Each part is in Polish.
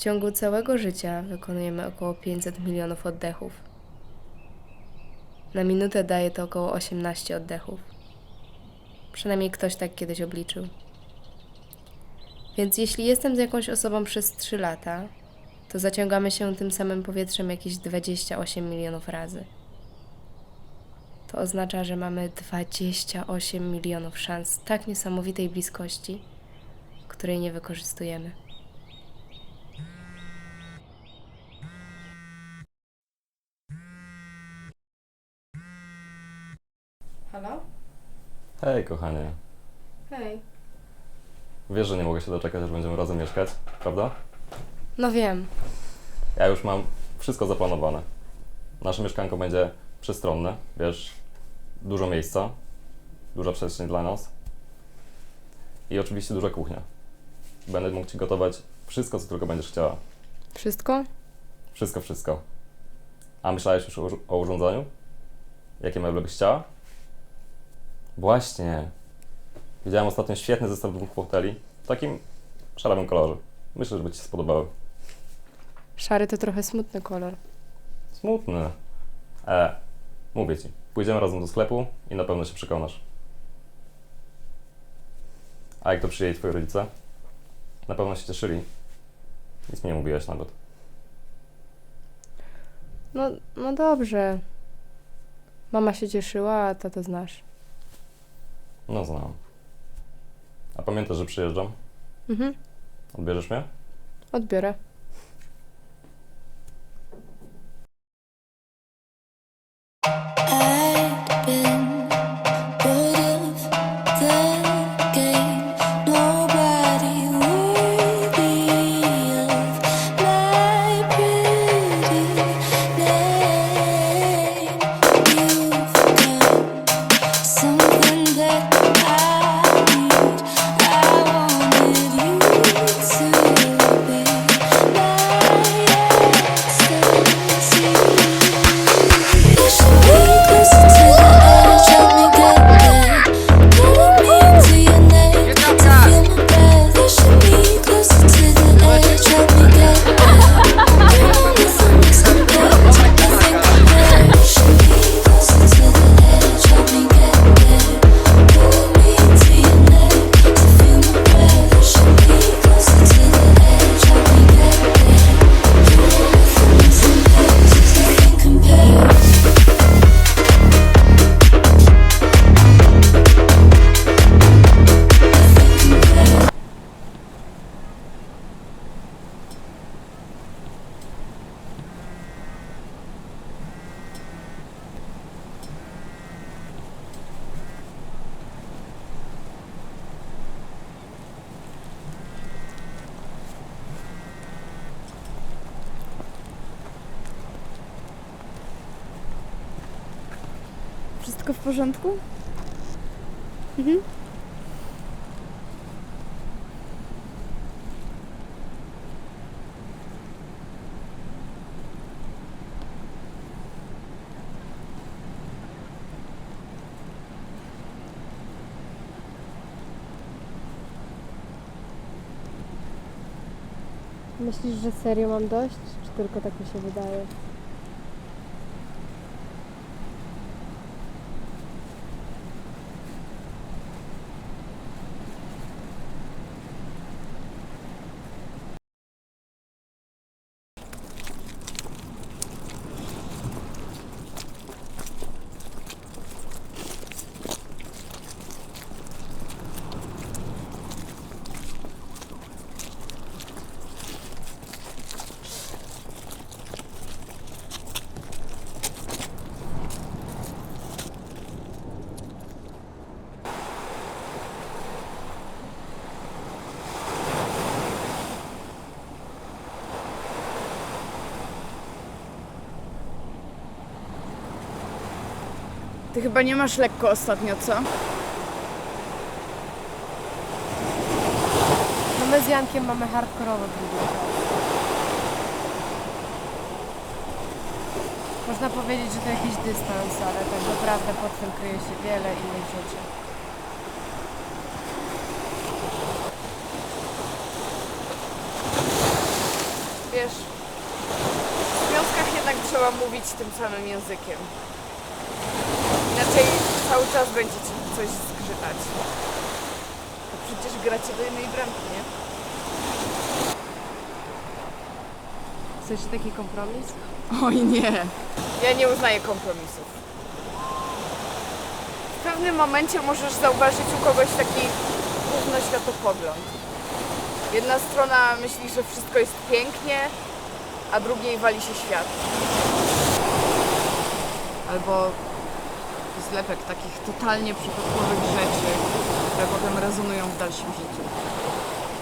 ciągu całego życia wykonujemy około 500 milionów oddechów. Na minutę daje to około 18 oddechów. Przynajmniej ktoś tak kiedyś obliczył. Więc jeśli jestem z jakąś osobą przez 3 lata, to zaciągamy się tym samym powietrzem jakieś 28 milionów razy. To oznacza, że mamy 28 milionów szans tak niesamowitej bliskości, której nie wykorzystujemy. Hej, kochanie. Hej. Wiesz, że nie mogę się doczekać, aż będziemy razem mieszkać, prawda? No wiem. Ja już mam wszystko zaplanowane. Nasze mieszkanko będzie przestronne, wiesz, dużo miejsca, duża przestrzeń dla nas i oczywiście duża kuchnia. Będę mógł Ci gotować wszystko, co tylko będziesz chciała. Wszystko? Wszystko, wszystko. A myślałeś już o, o urządzeniu? Jakie meble byś chciała? Właśnie. Widziałem ostatnio świetny zestaw dwóch foteli w takim szarym kolorze. Myślę, że by Ci się spodobały. Szary to trochę smutny kolor. Smutny. E, mówię Ci. Pójdziemy razem do sklepu i na pewno się przekonasz. A jak to przyjęli Twoi rodzice? Na pewno się cieszyli. Nic mi nie mówiłeś nawet. No, no dobrze. Mama się cieszyła, a tato znasz. No znam. A pamiętasz, że przyjeżdżam? Mhm. Odbierzesz mnie? Odbiorę. Wszystko w porządku? Mhm. Myślisz, że serio mam dość, czy tylko tak mi się wydaje? Ty chyba nie masz lekko ostatnio, co? No my z Jankiem mamy hardkorowe próby. Można powiedzieć, że to jakiś dystans, ale tak naprawdę pod tym kryje się wiele innych rzeczy. Wiesz, w związkach jednak trzeba mówić tym samym językiem. Cały czas będzie ci coś zgrzytać. To przecież gracie do jednej bramki, nie? Chcesz taki kompromis? Oj nie. Ja nie uznaję kompromisów. W pewnym momencie możesz zauważyć u kogoś taki światopogląd. Jedna strona myśli, że wszystko jest pięknie, a drugiej wali się świat. Albo zlepek takich totalnie przypadkowych rzeczy, które potem rezonują w dalszym życiu.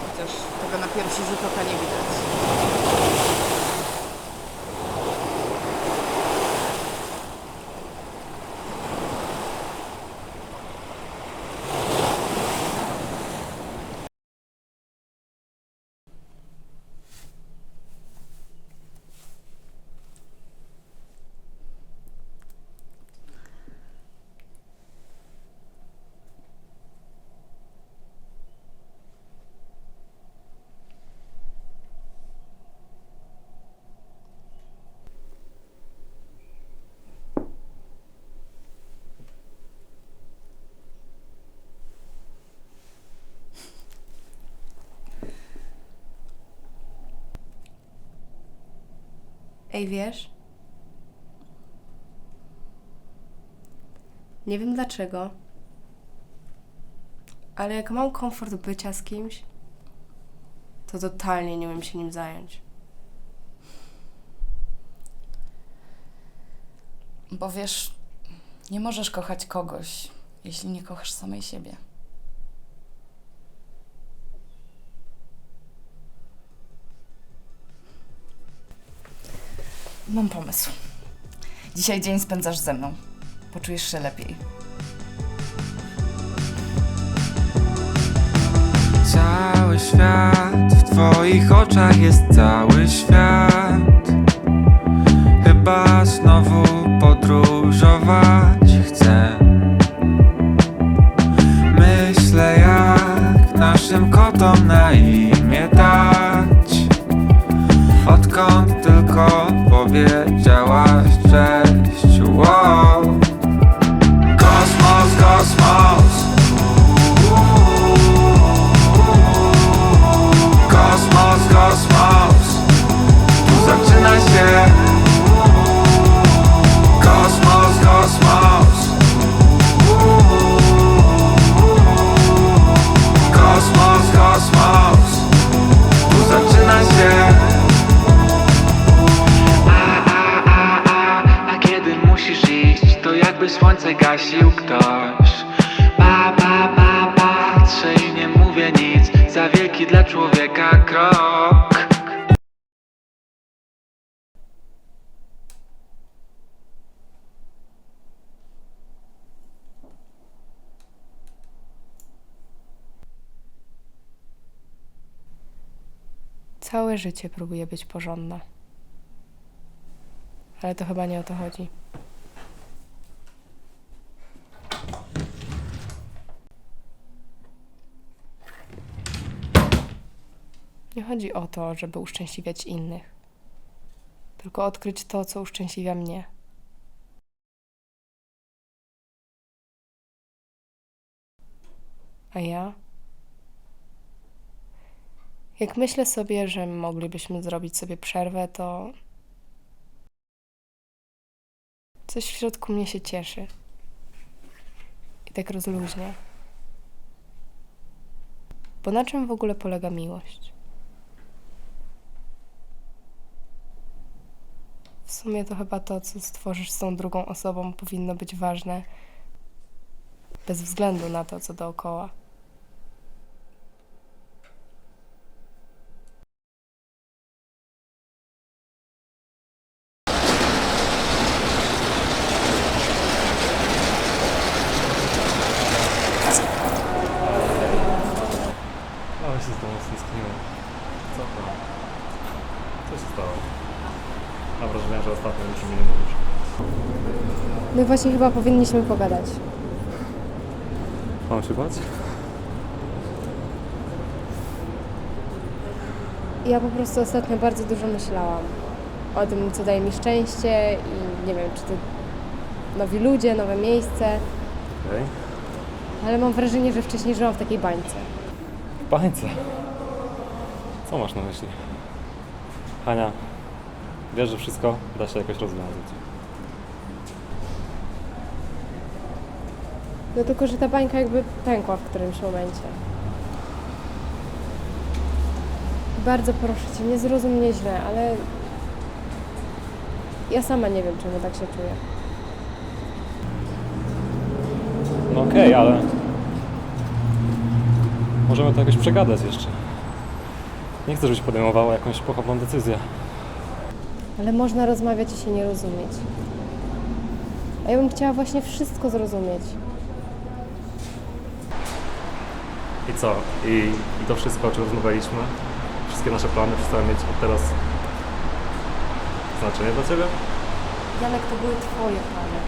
Chociaż tego na pierwszy rzut oka nie widać. Ej, wiesz? Nie wiem dlaczego, ale jak mam komfort bycia z kimś, to totalnie nie umiem się nim zająć. Bo wiesz, nie możesz kochać kogoś, jeśli nie kochasz samej siebie. Mam pomysł. Dzisiaj dzień spędzasz ze mną. Poczujesz się lepiej. Cały świat w Twoich oczach jest cały świat. Chyba znowu podróżować chcę. Myślę, jak naszym kotom na imię powiedziałaś cześć. Słońce gasił ktoś Pa, pa, pa, patrzę i nie mówię nic Za wielki dla człowieka krok Całe życie próbuję być porządna. Ale to chyba nie o to chodzi. Chodzi o to, żeby uszczęśliwiać innych, tylko odkryć to, co uszczęśliwia mnie. A ja? Jak myślę sobie, że moglibyśmy zrobić sobie przerwę, to coś w środku mnie się cieszy. I tak rozluźnia. Bo na czym w ogóle polega miłość? W sumie to chyba to, co stworzysz z tą drugą osobą, powinno być ważne, bez względu na to, co dookoła. Ale się z tobą stęskniłem. Co to? Co się stało? Mam wrażenie, że ostatnio już mi nie mówisz. My właśnie chyba powinniśmy pogadać. Mam się bać? Ja po prostu ostatnio bardzo dużo myślałam o tym, co daje mi szczęście i nie wiem, czy to nowi ludzie, nowe miejsce, Okej. ale mam wrażenie, że wcześniej żyłam w takiej bańce. W bańce. Co masz na myśli? Hania, wiesz, że wszystko da się jakoś rozwiązać. No tylko, że ta bańka jakby pękła w którymś momencie. Bardzo proszę Cię, nie zrozum mnie źle, ale ja sama nie wiem, czemu tak się czuję. No okej, ale możemy to jakoś przegadać jeszcze. Nie chcę, żebyś podejmowała jakąś pochopną decyzję. Ale można rozmawiać i się nie rozumieć. A ja bym chciała właśnie wszystko zrozumieć. I co? I, I to wszystko, o czym rozmawialiśmy, wszystkie nasze plany przestały mieć od teraz znaczenie dla Ciebie? Janek, to były Twoje plany.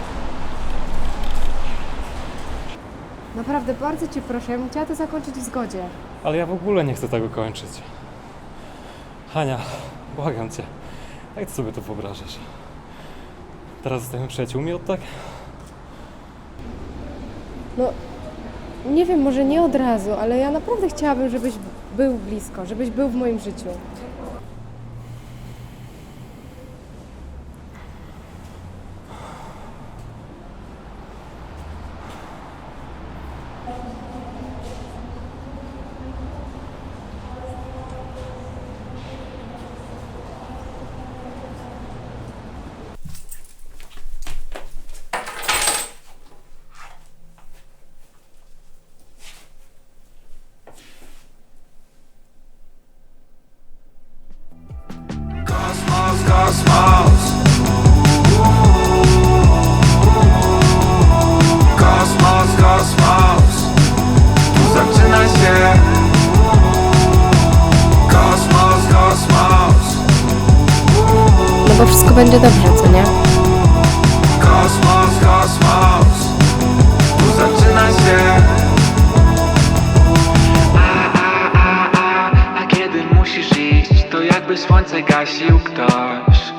Naprawdę, bardzo Cię proszę, ja bym chciała to zakończyć w zgodzie. Ale ja w ogóle nie chcę tego kończyć. Hania, błagam Cię, jak Ty sobie to wyobrażasz? Teraz zostajemy przyjaciółmi od tak? No, nie wiem, może nie od razu, ale ja naprawdę chciałabym, żebyś był blisko, żebyś był w moim życiu. Słońce gasił ktoś.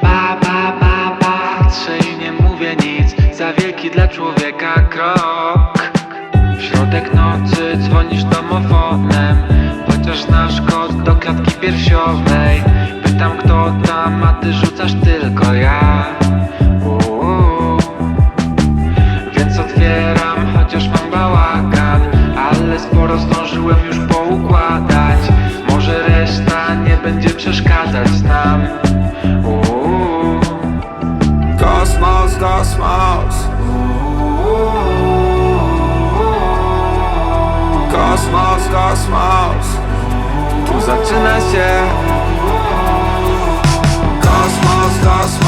Pa, pa, pa, patrzę i nie mówię nic. Za wielki dla człowieka krok. W środek nocy dzwonisz domofonem. Chociaż znasz kod do klatki piersiowej. Pytam kto tam, a ty rzucasz tylko ja. Więc otwieram, chociaż mam bałagan. Ale sporo zdążyłem już nie będzie przeszkadzać nam. Uuu. Kosmos, kosmos. Kosmos, kosmos. Tu zaczyna się. Kosmos, kosmos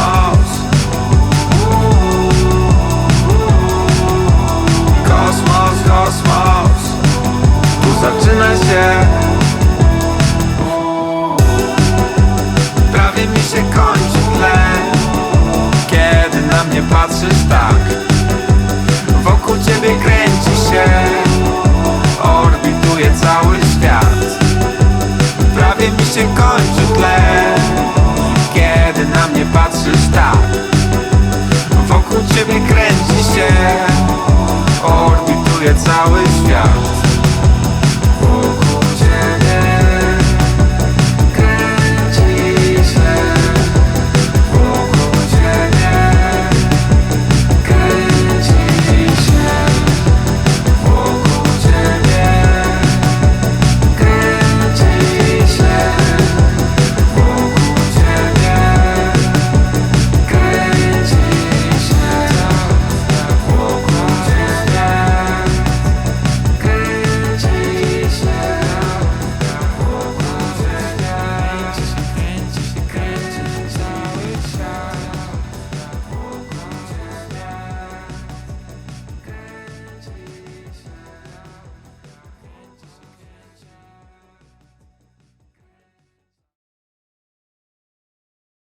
się kończy Kiedy na mnie patrzysz tak Wokół ciebie kręci się Orbituje cały świat.